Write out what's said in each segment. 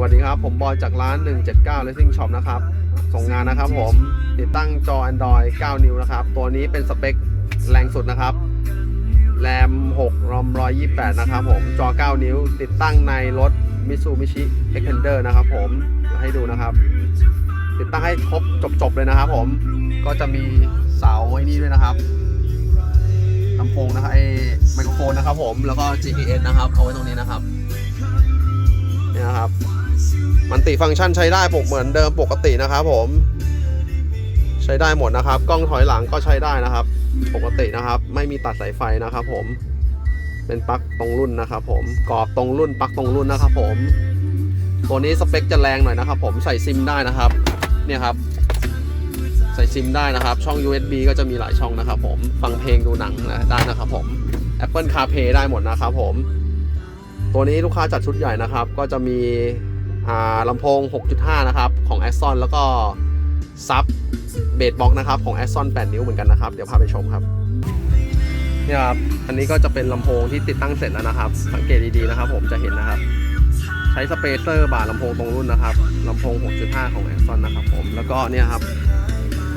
วัสดีครับ ผมบอยจากร้าน 179 Racing Shop นะครับ ส่งงานนะครับผม ติดตั้งจอ Android 9 นิ้วนะครับ ตัวนี้เป็นสเปคแรงสุดนะครับ แรม 6 รอม 128 นะครับผม จอ 9 นิ้ว ติดตั้งในรถ Mitsubishi Xpander นะครับผมให้ดูนะครับ ติดตั้งให้ครบจบๆเลยนะครับผม ก็จะมีเสาไว้นี่ด้วยนะครับลำโพงนะครับไอ้ไมโครโฟนนะครับผม แล้วก็ GPS นะครับ เอาไว้ตรงนี้นะครับ เนี่ยนะครับ มันติฟังก์ชันใช้ได้ปกเหมือนเดิมปกตินะครับผม ใช้ได้หมดนะครับ กล้องถอยหลังก็ใช้ได้นะครับ ปกตินะครับ ไม่มีตัดสายไฟนะครับ ผม เป็นปลั๊กตรงรุ่นนะครับ ผมกรอบตรงรุ่นปลั๊กตรงรุ่นนะครับ ผม ตัวนี้สเปคจะแรงหน่อยนะครับ ผมใส่ซิมได้นะครับ เนี่ยครับ ใส่ซิมได้นะครับ ช่อง USB ก็จะมีหลายช่องนะครับ ผมฟังเพลงดูหนังนะได้นะครับ ผม Apple CarPlay ได้หมดนะครับ ผม ตัวนี้ลูกค้าจัดชุดใหญ่นะครับ ก็จะมี ลำโพง 6.5 นะครับของ a s s o n แล้วก็ซับเบสบ็อกนะครับของ a s s o n 8 นิ้วเหมือนกันนะครับ เดี๋ยวพาไปชมครับนี่ครับ อันนี้ก็จะเป็นลำโพงที่ติดตั้งเสร็จแล้วนะครับ สังเกตดีๆนะครับ ผมจะเห็นนะครับ ใช้สเปเซอร์บาร์ลำโพงตรงรุ่นนะครับลำโพง 6.5 ของ a s s o n นะครับผมแล้วก็เนี่ยครับ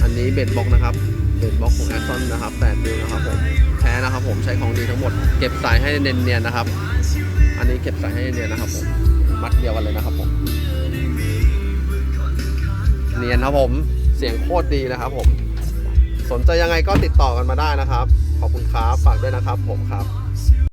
อันนี้เบสบ็อกนะครับเบสบ็อกของ a s s o n นะครับ8นิ้วนะครับผมแท้นะครับผมใช้ของดีทั้งหมด เก็บสายให้เนียนๆนะครับ อันนี้เก็บสายให้เนียนนะครับผม มัดเดียวกันเลยนะครับผม เนียนครับผม เสียงโคตรดีนะครับผม สนใจยังไงก็ติดต่อกันมาได้นะครับ ขอบคุณครับ ฝากด้วยนะครับผมครับ